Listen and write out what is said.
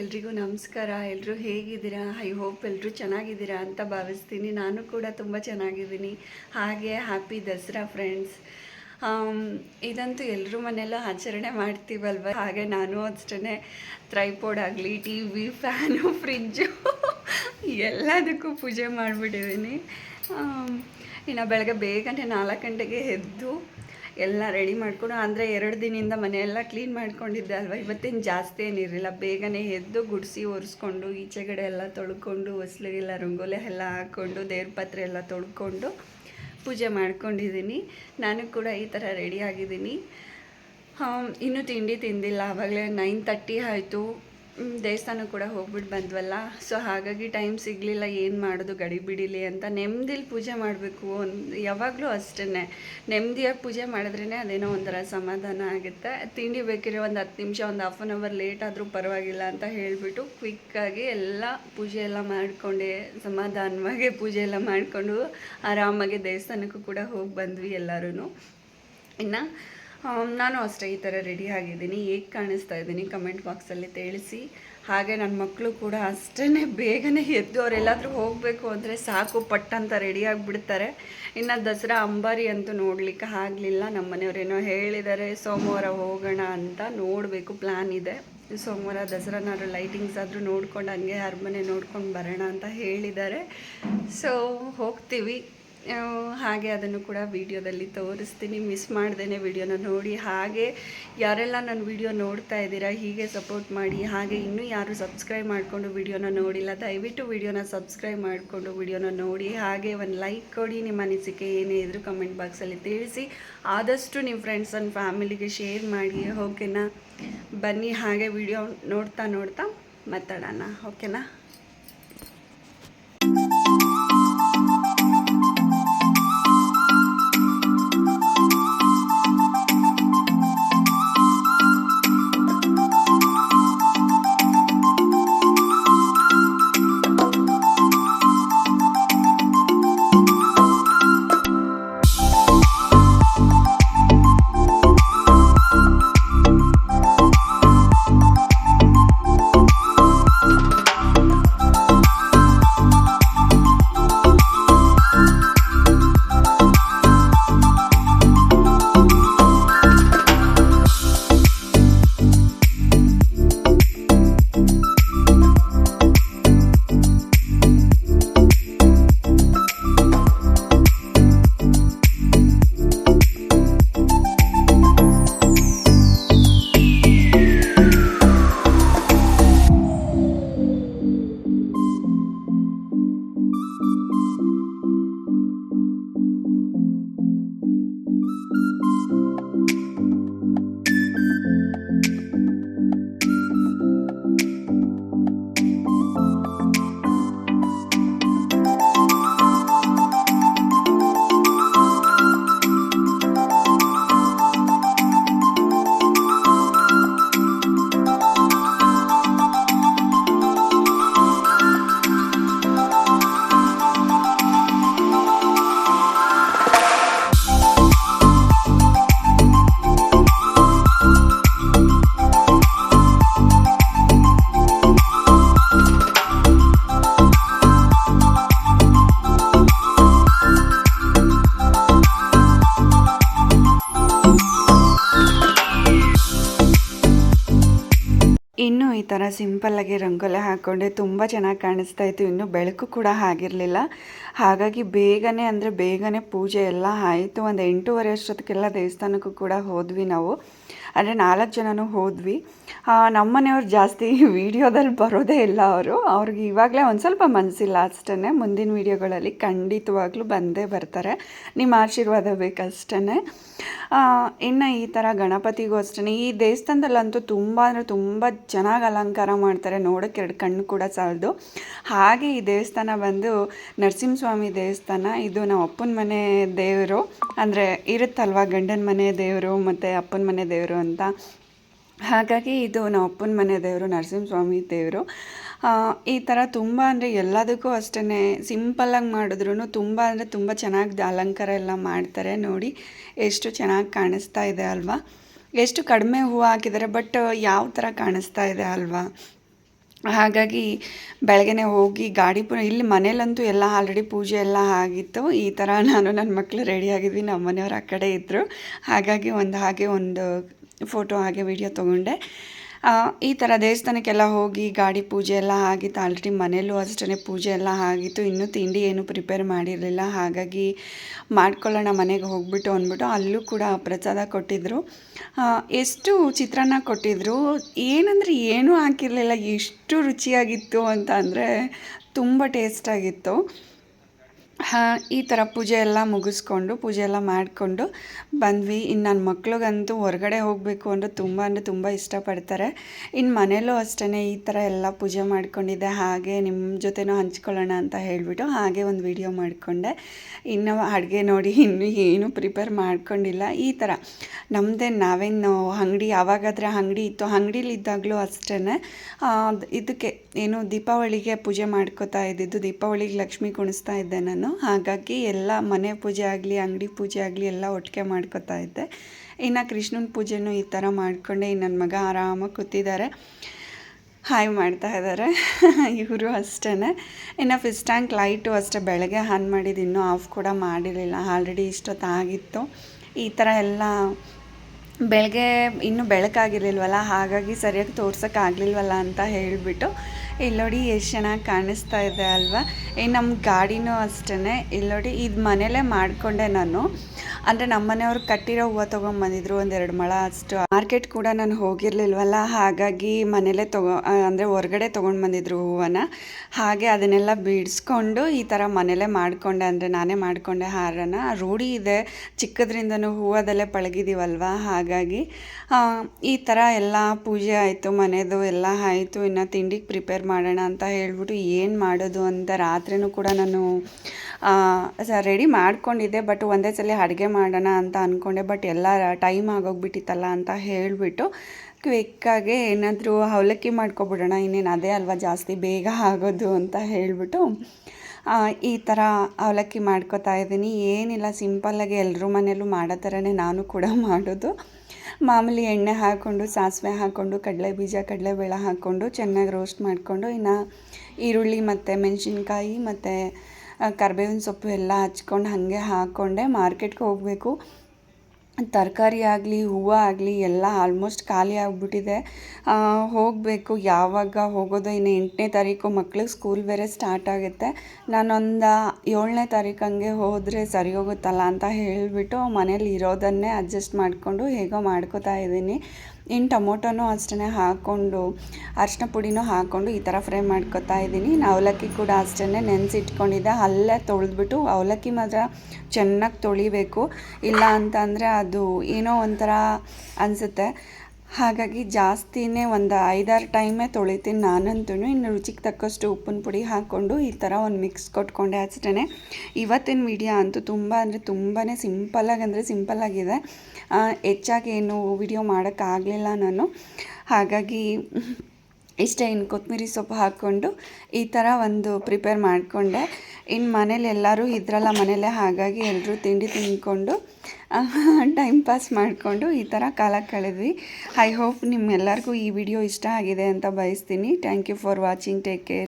ಎಲ್ರಿಗೂ ನಮಸ್ಕಾರ. ಎಲ್ಲರೂ ಹೇಗಿದ್ದೀರಾ? ಐ ಹೋಪ್ ಎಲ್ಲರೂ ಚೆನ್ನಾಗಿದ್ದೀರಾ ಅಂತ ಭಾವಿಸ್ತೀನಿ. ನಾನು ಕೂಡ ತುಂಬ ಚೆನ್ನಾಗಿದ್ದೀನಿ. ಹಾಗೆ ಹ್ಯಾಪಿ ದಸರಾ ಫ್ರೆಂಡ್ಸ್ ಇದಂತೂ ಎಲ್ಲರೂ ಮನೆಯಲ್ಲೂ ಆಚರಣೆ ಮಾಡ್ತೀವಲ್ವ? ಹಾಗೆ ನಾನು ಅಷ್ಟೇ ಟ್ರೈಪೋಡ್ ಆಗಲಿ ಟಿ ವಿ ಫ್ಯಾನು ಫ್ರಿಜ್ಜು ಎಲ್ಲದಕ್ಕೂ ಪೂಜೆ ಮಾಡಿಬಿಟ್ಟಿದ್ದೀನಿ. ಇನ್ನು ಬೆಳಗ್ಗೆ ಬೇಗನೆ ನಾಲ್ಕು ಗಂಟೆಗೆ ಎದ್ದು ಎಲ್ಲ ರೆಡಿ ಮಾಡಿಕೊಂಡು ಅಂದರೆ ಎರಡು ದಿನದಿಂದ ಮನೆಯೆಲ್ಲ ಕ್ಲೀನ್ ಮಾಡ್ಕೊಂಡಿದ್ದೆ ಅಲ್ವಾ? ಇವತ್ತೇನು ಜಾಸ್ತಿ ಏನಿರಲಿಲ್ಲ ಬೇಗನೆ ಎದ್ದು ಗುಡಿಸಿ ಒರೆಸ್ಕೊಂಡು, ಈಚೆಗಡೆ ಎಲ್ಲ ತೊಳ್ಕೊಂಡು, ಹೊಸ್ಲಿಗೆಲ್ಲ ರಂಗೋಲಿ ಎಲ್ಲ ಹಾಕ್ಕೊಂಡು ದೇವ್ರ ಪಾತ್ರೆ ಎಲ್ಲ ತೊಳ್ಕೊಂಡು ಪೂಜೆ ಮಾಡ್ಕೊಂಡಿದ್ದೀನಿ ನಾನು ಕೂಡ ಈ ಥರ ರೆಡಿ ಆಗಿದ್ದೀನಿ. ಇನ್ನೂ ತಿಂಡಿ ತಿಂದಿಲ್ಲ. ಆವಾಗಲೇ ನೈನ್ ತರ್ಟಿ ಆಯಿತು. ದೇವಸ್ಥಾನ ಕೂಡ ಹೋಗ್ಬಿಟ್ಟು ಬಂದ್ವಲ್ಲ. ಸೊ ಹಾಗಾಗಿ ಟೈಮ್ ಸಿಗಲಿಲ್ಲ, ಏನು ಮಾಡೋದು, ಗಡಿ ಬಿಡಿಲಿ ಅಂತ. ನೆಮ್ಮದಿಲಿ ಪೂಜೆ ಮಾಡಬೇಕು ಒಂದು, ಯಾವಾಗಲೂ ಅಷ್ಟೇ ನೆಮ್ಮದಿಯಾಗಿ ಪೂಜೆ ಮಾಡಿದ್ರೇ ಅದೇನೋ ಒಂಥರ ಸಮಾಧಾನ ಆಗುತ್ತೆ. ತಿಂಡಿ ಬೇಕಿರೋ ಒಂದು ಹತ್ತು ನಿಮಿಷ, ಒಂದು ಹಾಫ್ ಆನ್ ಅವರ್ ಲೇಟ್ ಆದರೂ ಪರವಾಗಿಲ್ಲ ಅಂತ ಹೇಳಿಬಿಟ್ಟು ಕ್ವಿಕ್ಕಾಗಿ ಎಲ್ಲ ಪೂಜೆ ಎಲ್ಲ ಮಾಡಿಕೊಂಡೆ, ಸಮಾಧಾನವಾಗಿ ಪೂಜೆ ಎಲ್ಲ ಮಾಡಿಕೊಂಡು ಆರಾಮಾಗಿ ದೇವಸ್ಥಾನಕ್ಕೂ ಕೂಡ ಹೋಗಿ ಬಂದ್ವಿ ಎಲ್ಲರೂ ಇನ್ನು ನಾನು ಅಷ್ಟೇ ಈ ಥರ ರೆಡಿ ಆಗಿದ್ದೀನಿ. ಹೇಗೆ ಕಾಣಿಸ್ತಾ ಇದ್ದೀನಿ ಕಮೆಂಟ್ ಬಾಕ್ಸಲ್ಲಿ ತಿಳಿಸಿ. ಹಾಗೆ ನನ್ನ ಮಕ್ಕಳು ಕೂಡ ಅಷ್ಟೇ ಬೇಗನೆ ಎದ್ದು ಅವರೆಲ್ಲಾದರೂ ಹೋಗಬೇಕು ಅಂದರೆ ಸಾಕು ಪಟ್ ಅಂತ ರೆಡಿ ಆಗಿಬಿಡ್ತಾರೆ. ಇನ್ನು ದಸರಾ ಅಂಬಾರಿ ಅಂತೂ ನೋಡಲಿಕ್ಕೆ ಆಗಲಿಲ್ಲ. ನಮ್ಮ ಮನೆಯವರೇನೋ ಹೇಳಿದ್ದಾರೆ, ಸೋಮವಾರ ಹೋಗೋಣ ಅಂತ ನೋಡಬೇಕು ಪ್ಲ್ಯಾನ್ ಇದೆ. ಸೋಮವಾರ ದಸರಾನಾದ್ರು ಲೈಟಿಂಗ್ಸ್ ಆದರೂ ನೋಡ್ಕೊಂಡು ಹಂಗೆ ಅರಮನೆ ನೋಡ್ಕೊಂಡು ಬರೋಣ ಅಂತ ಹೇಳಿದ್ದಾರೆ. ಸೊ ಹೋಗ್ತೀವಿ. ಹಾಗೆ ಅದನ್ನು ಕೂಡ ವಿಡಿಯೋದಲ್ಲಿ ತೋರಿಸ್ತೀನಿ. ಮಿಸ್ ಮಾಡ್ದೇ ವಿಡಿಯೋನ ನೋಡಿ. ಹಾಗೆ ಯಾರೆಲ್ಲ ನನ್ನ ವಿಡಿಯೋ ನೋಡ್ತಾ ಇದ್ದೀರಾ, ಹೀಗೆ ಸಪೋರ್ಟ್ ಮಾಡಿ. ಹಾಗೆ ಇನ್ನೂ ಯಾರು ಸಬ್ಸ್ಕ್ರೈಬ್ ಮಾಡಿಕೊಂಡು ವಿಡಿಯೋನ ನೋಡಿಲ್ಲ, ದಯವಿಟ್ಟು ವಿಡಿಯೋನ ಸಬ್ಸ್ಕ್ರೈಬ್ ಮಾಡಿಕೊಂಡು ವಿಡಿಯೋನ ನೋಡಿ. ಹಾಗೆ ಒಂದು ಲೈಕ್ ಕೊಡಿ. ನಿಮ್ಮ ಅನಿಸಿಕೆ ಏನೇ ಇದ್ರು ಕಮೆಂಟ್ ಬಾಕ್ಸಲ್ಲಿ ತಿಳಿಸಿ. ಆದಷ್ಟು ನಿಮ್ಮ ಫ್ರೆಂಡ್ಸ್ ಆ್ಯಂಡ್ ಫ್ಯಾಮಿಲಿಗೆ ಶೇರ್ ಮಾಡಿ. ಓಕೆನಾ ಬನ್ನಿ. ಹಾಗೆ ವಿಡಿಯೋ ನೋಡ್ತಾ ನೋಡ್ತಾ ಮಾತಾಡೋಣ. ಓಕೆನಾ ಇನ್ನು ಈ ಥರ ಸಿಂಪಲ್ಲಾಗಿ ರಂಗೋಲಿ ಹಾಕ್ಕೊಂಡೆ ತುಂಬ ಚೆನ್ನಾಗಿ ಕಾಣಿಸ್ತಾ ಇತ್ತು. ಇನ್ನು ಬೆಳಕು ಕೂಡ ಆಗಿರಲಿಲ್ಲ ಹಾಗಾಗಿ ಬೇಗನೆ ಅಂದರೆ ಬೇಗನೆ ಪೂಜೆ ಎಲ್ಲ ಆಯಿತು. ಒಂದು ಎಂಟೂವರೆ ಅಷ್ಟೊತ್ತಿಗೆಲ್ಲ ದೇವಸ್ಥಾನಕ್ಕೂ ಕೂಡ ಹೋದ್ವಿ ನಾವು. ಅಂದರೆ ನಾಲ್ಕು ಜನನೂ ಹೋದ್ವಿ. ನಮ್ಮ ಮನೆಯವ್ರು ಜಾಸ್ತಿ ವೀಡಿಯೋದಲ್ಲಿ ಬರೋದೇ ಇಲ್ಲ ಅವರು. ಅವ್ರಿಗೆ ಇವಾಗಲೇ ಒಂದು ಸ್ವಲ್ಪ ಮನಸ್ಸಿಲ್ಲ ಅಷ್ಟೇ ಮುಂದಿನ ವೀಡಿಯೋಗಳಲ್ಲಿ ಖಂಡಿತವಾಗ್ಲೂ ಬಂದೇ ಬರ್ತಾರೆ. ನಿಮ್ಮ ಆಶೀರ್ವಾದ ಬೇಕಷ್ಟೇ ಇನ್ನು ಈ ಥರ ಗಣಪತಿಗೂ ಅಷ್ಟೇ ಈ ದೇವಸ್ಥಾನದಲ್ಲಂತೂ ತುಂಬ ಅಂದರೆ ತುಂಬ ಚೆನ್ನಾಗಿ ಅಲಂಕಾರ ಮಾಡ್ತಾರೆ. ನೋಡೋಕ್ಕೆ ಎರಡು ಕಣ್ಣು ಕೂಡ ಸಾಲದು. ಹಾಗೆ ಈ ದೇವಸ್ಥಾನ ಬಂದು ನರಸಿಂಹಸ್ವಾಮಿ ದೇವಸ್ಥಾನ, ಇದು ನಮ್ಮ ಅಪ್ಪನ ಮನೆ ದೇವರು. ಅಂದರೆ ಇರುತ್ತಲ್ವ ಗಂಡನ ಮನೆ ದೇವರು ಮತ್ತು ಅಪ್ಪನ ಮನೆ ದೇವರು ಅಂತ. ಹಾಗಾಗಿ ಇದು ನಮ್ಮ ಅಪ್ಪನ ಮನೆ ದೇವರು, ನರಸಿಂಹಸ್ವಾಮಿ ದೇವರು. ಈ ಥರ ತುಂಬ ಅಂದರೆ ಎಲ್ಲದಕ್ಕೂ ಅಷ್ಟೇ ಸಿಂಪಲ್ಲಾಗಿ ಮಾಡಿದ್ರು ತುಂಬ ಅಂದರೆ ತುಂಬ ಚೆನ್ನಾಗಿ ಅಲಂಕಾರ ಎಲ್ಲ ಮಾಡ್ತಾರೆ ನೋಡಿ. ಎಷ್ಟು ಚೆನ್ನಾಗಿ ಕಾಣಿಸ್ತಾ ಇದೆ ಅಲ್ವಾ? ಎಷ್ಟು ಕಡಿಮೆ ಹೂವು ಹಾಕಿದ್ದಾರೆ, ಬಟ್ ಯಾವ ಥರ ಕಾಣಿಸ್ತಾ ಇದೆ ಅಲ್ವಾ? ಹಾಗಾಗಿ ಬೆಳಗ್ಗೆನೆ ಹೋಗಿ ಗಾಡಿ ಪು ಇಲ್ಲಿ ಮನೇಲಂತೂ ಎಲ್ಲ ಆಲ್ರೆಡಿ ಪೂಜೆ ಎಲ್ಲ ಆಗಿತ್ತು. ಈ ಥರ ನಾನು ನನ್ನ ಮಕ್ಕಳು ರೆಡಿ ಆಗಿದ್ವಿ, ನಮ್ಮ ಮನೆಯವ್ರು ಆ ಕಡೆ ಇದ್ದರು ಹಾಗಾಗಿ ಒಂದು ಹಾಗೆ ಒಂದು ಫೋಟೋ ಹಾಗೆ ವಿಡಿಯೋ ತೊಗೊಂಡೆ. ಈ ಥರ ದೇವಸ್ಥಾನಕ್ಕೆಲ್ಲ ಹೋಗಿ ಗಾಡಿ ಪೂಜೆ ಎಲ್ಲ ಆಗಿತ್ತು. ಆಲ್ರೆಡಿ ಮನೆಯಲ್ಲೂ ಅಷ್ಟೇ ಪೂಜೆ ಎಲ್ಲ ಆಗಿತ್ತು. ಇನ್ನೂ ತಿಂಡಿ ಏನು ಪ್ರಿಪೇರ್ ಮಾಡಿರಲಿಲ್ಲ. ಹಾಗಾಗಿ ಮಾಡ್ಕೊಳ್ಳೋಣ ಮನೆಗೆ ಹೋಗ್ಬಿಟ್ಟು ಅಂದ್ಬಿಟ್ಟು ಅಲ್ಲೂ ಕೂಡ ಪ್ರಸಾದ ಕೊಟ್ಟಿದ್ದರು ಎಷ್ಟು ಚಿತ್ರಾನ್ನ ಕೊಟ್ಟಿದ್ದರು ಏನಂದರೆ ಏನೂ ಹಾಕಿರಲಿಲ್ಲ. ಎಷ್ಟು ರುಚಿಯಾಗಿತ್ತು ಅಂತ ಅಂದರೆ ತುಂಬ ಟೇಸ್ಟಾಗಿತ್ತು ಈ ಥರ ಪೂಜೆ ಎಲ್ಲ ಮುಗಿಸ್ಕೊಂಡು, ಪೂಜೆ ಎಲ್ಲ ಮಾಡಿಕೊಂಡು ಬಂದ್ವಿ. ಇನ್ನು ನನ್ನ ಮಕ್ಳಿಗಂತೂ ಹೊರಗಡೆ ಹೋಗಬೇಕು ಅಂದರೆ ತುಂಬ ಅಂದರೆ ತುಂಬ ಇಷ್ಟಪಡ್ತಾರೆ. ಇನ್ನು ಮನೇಲೂ ಅಷ್ಟೇ ಈ ಥರ ಎಲ್ಲ ಪೂಜೆ ಮಾಡಿಕೊಂಡಿದ್ದೆ. ಹಾಗೆ ನಿಮ್ಮ ಜೊತೆನೂ ಹಂಚ್ಕೊಳ್ಳೋಣ ಅಂತ ಹೇಳಿಬಿಟ್ಟು ಹಾಗೆ ಒಂದು ವಿಡಿಯೋ ಮಾಡಿಕೊಂಡೆ. ಇನ್ನು ಅಡುಗೆ ನೋಡಿ, ಇನ್ನೂ ಏನೂ ಪ್ರಿಪೇರ್ ಮಾಡ್ಕೊಂಡಿಲ್ಲ. ಈ ಥರ ನಮ್ಮದೇ ನಾವೇನು ಅಂಗಡಿ, ಯಾವಾಗಾದರೆ ಅಂಗಡಿ ಇತ್ತು. ಅಂಗಡಿಲಿದ್ದಾಗಲೂ ಅಷ್ಟೇ ಇದಕ್ಕೆ ಏನು ದೀಪಾವಳಿಗೆ ಪೂಜೆ ಮಾಡ್ಕೋತಾ ಇದ್ದಿದ್ದು, ದೀಪಾವಳಿಗೆ ಲಕ್ಷ್ಮಿ ಕುಣಿಸ್ತಾ ಇದ್ದೆ ನಾನು. ಹಾಗಾಗಿ ಎಲ್ಲ ಮನೆ ಪೂಜೆ ಆಗಲಿ, ಅಂಗಡಿ ಪೂಜೆ ಆಗಲಿ ಎಲ್ಲ ಒಟ್ಟಿಗೆ ಮಾಡ್ಕೋತಾ ಇದ್ದೆ. ಇನ್ನು ಕೃಷ್ಣನ ಪೂಜೆನೂ ಈ ಥರ ಮಾಡಿಕೊಂಡೆ ಇನ್ನು ನನ್ನ ಮಗ ಆರಾಮಾಗಿ ಕೂತಿದ್ದಾರೆ ಹಾಯ್ ಮಾಡ್ತಾ ಇದ್ದಾರೆ ಇವರು ಅಷ್ಟೇ ಇನ್ನು ಫಿಸ್ ಟ್ಯಾಂಕ್ ಲೈಟು ಅಷ್ಟೇ ಬೆಳಗ್ಗೆ ಆನ್ ಮಾಡಿದ್ದು ಇನ್ನೂ ಆಫ್ ಕೂಡ ಮಾಡಿರಲಿಲ್ಲ. ಆಲ್ರೆಡಿ ಇಷ್ಟೊತ್ತಾಗಿತ್ತು ಈ ಥರ ಎಲ್ಲ ಬೆಳಗ್ಗೆ, ಇನ್ನೂ ಬೆಳಕಾಗಿರ್ಲಿಲ್ವಲ್ಲ? ಹಾಗಾಗಿ ಸರಿಯಾಗಿ ತೋರ್ಸೋಕ್ಕಾಗಲಿಲ್ವಲ್ಲ ಅಂತ ಹೇಳಿಬಿಟ್ಟು ಇಲ್ಲಿ ನೋಡಿ, ಎಷ್ಟು ಚೆನ್ನಾಗಿ ಕಾಣಿಸ್ತಾ ಇದೆ ಅಲ್ವಾ? ನಮ್ಮ ಗಾಡಿನೂ ಅಷ್ಟೇ ಇಲ್ಲಿ ನೋಡಿ, ಇದು ಮನೇಲೇ ಮಾಡಿಕೊಂಡೆ ನಾನು. ಅಂದರೆ ನಮ್ಮ ಮನೆಯವ್ರು ಕಟ್ಟಿರೋ ಹೂವು ತೊಗೊಂಬಂದಿದ್ರು ಒಂದೆರಡು ಮಳ ಅಷ್ಟು. ಮಾರ್ಕೆಟ್ ಕೂಡ ನಾನು ಹೋಗಿರ್ಲಿಲ್ವಲ್ಲ, ಹಾಗಾಗಿ ಮನೇಲೇ ತಗೋ ಅಂದರೆ ಹೊರಗಡೆ ತೊಗೊಂಡು ಬಂದಿದ್ರು ಹೂವನ್ನು ಹಾಗೆ ಅದನ್ನೆಲ್ಲ ಬಿಡಿಸ್ಕೊಂಡು ಈ ಥರ ಮನೇಲೇ ಮಾಡಿಕೊಂಡೆ, ಅಂದರೆ ನಾನೇ ಮಾಡಿಕೊಂಡೆ ಹಾರನ. ರೂಢಿ ಇದೆ, ಚಿಕ್ಕದ್ರಿಂದನೂ ಹೂವದಲ್ಲೇ ಪಳಗಿದ್ದೀವಲ್ವ ಹಾಗಾಗಿ ಈ ಥರ ಎಲ್ಲ ಪೂಜೆ ಆಯಿತು ಮನೆಯದು ಎಲ್ಲ ಆಯಿತು, ಇನ್ನು ತಿಂಡಿಗೆ ಪ್ರಿಪೇರ್ ಮಾಡೋಣ ಅಂತ ಹೇಳ್ಬಿಟ್ಟು ಏನು ಮಾಡೋದು ಅಂತ ರಾತ್ರಿನೂ ಕೂಡ ನಾನು ರೆಡಿ ಮಾಡ್ಕೊಂಡಿದ್ದೆ ಬಟ್ ಒಂದೇ ಸಲ ಅಡುಗೆ ಮಾಡೋಣ ಅಂತ ಅಂದ್ಕೊಂಡೆ ಬಟ್ ಎಲ್ಲ ಟೈಮ್ ಆಗೋಗ್ಬಿಟ್ಟಿತ್ತಲ್ಲ ಅಂತ ಹೇಳಿಬಿಟ್ಟು ಕ್ವಿಕ್ಕಾಗಿ ಏನಾದರೂ ಅವಲಕ್ಕಿ ಮಾಡ್ಕೊಬಿಡೋಣ, ಇನ್ನೇನು ಅದೇ ಅಲ್ವಾ ಜಾಸ್ತಿ ಬೇಗ ಆಗೋದು ಅಂತ ಹೇಳಿಬಿಟ್ಟು ಈ ಥರ ಅವಲಕ್ಕಿ ಮಾಡ್ಕೊತಾ ಇದ್ದೀನಿ. ಏನಿಲ್ಲ ಸಿಂಪಲ್ಲಾಗಿ ಎಲ್ಲರೂ ಮನೆಯಲ್ಲೂ ಮಾಡೋ ಥರನೇ ನಾನು ಕೂಡ ಮಾಡೋದು. ಮಾಮೂಲಿ ಎಣ್ಣೆ ಹಾಕ್ಕೊಂಡು, ಸಾಸಿವೆ ಹಾಕ್ಕೊಂಡು, ಕಡಲೆ ಬೀಜ ಕಡಲೆಬೇಳೆ ಹಾಕ್ಕೊಂಡು, ಚೆನ್ನಾಗಿ ರೋಸ್ಟ್ ಮಾಡಿಕೊಂಡು, ಇನ್ನು ಈರುಳ್ಳಿ ಮತ್ತು ಮೆಣಸಿನ್ಕಾಯಿ ಮತ್ತು ಕರ್ಬೇವಿನ ಸೊಪ್ಪು ಎಲ್ಲ ಹಚ್ಕೊಂಡು ಹಾಗೆ ಹಾಕ್ಕೊಂಡೆ ಮಾರ್ಕೆಟ್ಗೆ ಹೋಗಬೇಕು. ತರಕಾರಿ ಆಗಲಿ, ಹೂವು ಆಗಲಿ ಎಲ್ಲ ಆಲ್ಮೋಸ್ಟ್ ಖಾಲಿ ಆಗಿಬಿಟ್ಟಿದೆ. ಹೋಗಬೇಕು. ಯಾವಾಗ ಹೋಗೋದು? ಇನ್ನು ಎಂಟನೇ ತಾರೀಕು ಮಕ್ಳಿಗೆ ಸ್ಕೂಲ್ ಬೇರೆ ಸ್ಟಾರ್ಟ್ ಆಗುತ್ತೆ. ನಾನೊಂದು ಏಳನೇ ತಾರೀಕು ಹಂಗೆ ಹೋದರೆ ಸರಿ ಹೋಗುತ್ತಲ್ಲ ಅಂತ ಹೇಳಿಬಿಟ್ಟು ಮನೇಲಿ ಇರೋದನ್ನೇ ಅಡ್ಜಸ್ಟ್ ಮಾಡಿಕೊಂಡು ಹೇಗೋ ಮಾಡ್ಕೋತಾ ಇದ್ದೀನಿ. ಇನ್ನು ಟೊಮೊಟೊನೂ ಅಷ್ಟೇ ಹಾಕ್ಕೊಂಡು ಅರಿಶಿನ ಪುಡಿನೂ ಹಾಕ್ಕೊಂಡು ಈ ಥರ ಫ್ರೈ ಮಾಡ್ಕೊತಾ ಇದ್ದೀನಿ. ಅವಲಕ್ಕಿ ಕೂಡ ಅಷ್ಟೇ ನೆನೆಸಿಟ್ಕೊಂಡಿದ್ದೆ. ಅಲ್ಲೇ ತೊಳೆದ್ಬಿಟ್ಟು ಅವಲಕ್ಕಿ ಮಾತ್ರ ಚೆನ್ನಾಗಿ ತೊಳಿಬೇಕು. ಇಲ್ಲ ಅಂತ ಅಂದರೆ ಅದು ಏನೋ ಒಂಥರ ಅನಿಸುತ್ತೆ. ಹಾಗಾಗಿ ಜಾಸ್ತಿನೇ ಒಂದು ಐದಾರು ಟೈಮೇ ತೊಳಿತೀನಿ ನಾನಂತೂ. ಇನ್ನು ರುಚಿಗೆ ತಕ್ಕಷ್ಟು ಉಪ್ಪಿನ ಪುಡಿ ಹಾಕ್ಕೊಂಡು ಈ ಥರ ಒಂದು ಮಿಕ್ಸ್ ಕೊಟ್ಕೊಂಡೆ ಅಷ್ಟೇ ಇವತ್ತಿನ ವಿಡಿಯೋ ಅಂತೂ ತುಂಬ ಅಂದರೆ ತುಂಬಾ ಸಿಂಪಲ್ಲಾಗಿ ಅಂದರೆ ಸಿಂಪಲ್ಲಾಗಿದೆ ಹೆಚ್ಚಾಗಿ ಏನು ವಿಡಿಯೋ ಮಾಡೋಕ್ಕಾಗಲಿಲ್ಲ ನಾನು. ಹಾಗಾಗಿ ಇಷ್ಟೇ ಇನ್ನು ಕೊತ್ತಂಬರಿ ಸೊಪ್ಪು ಹಾಕ್ಕೊಂಡು ಈ ಥರ ಒಂದು ಪ್ರಿಪೇರ್ ಮಾಡಿಕೊಂಡೆ. ಇನ್ನು ಮನೇಲಿ ಎಲ್ಲರೂ ಇದ್ರಲ್ಲ ಮನೇಲೆ ಹಾಗಾಗಿ ಎಲ್ಲರೂ ತಿಂಡಿ ತಿಂದ್ಕೊಂಡು ಟೈಮ್ ಪಾಸ್ ಮಾಡಿಕೊಂಡು ಈ ಥರ ಕಾಲ ಕಳೆದ್ವಿ. ಐ ಹೋಪ್ ನಿಮ್ಮೆಲ್ಲರಿಗೂ ಈ ವಿಡಿಯೋ ಇಷ್ಟ ಆಗಿದೆ ಅಂತ ಬಯಸ್ತೀನಿ. Thank you for watching take care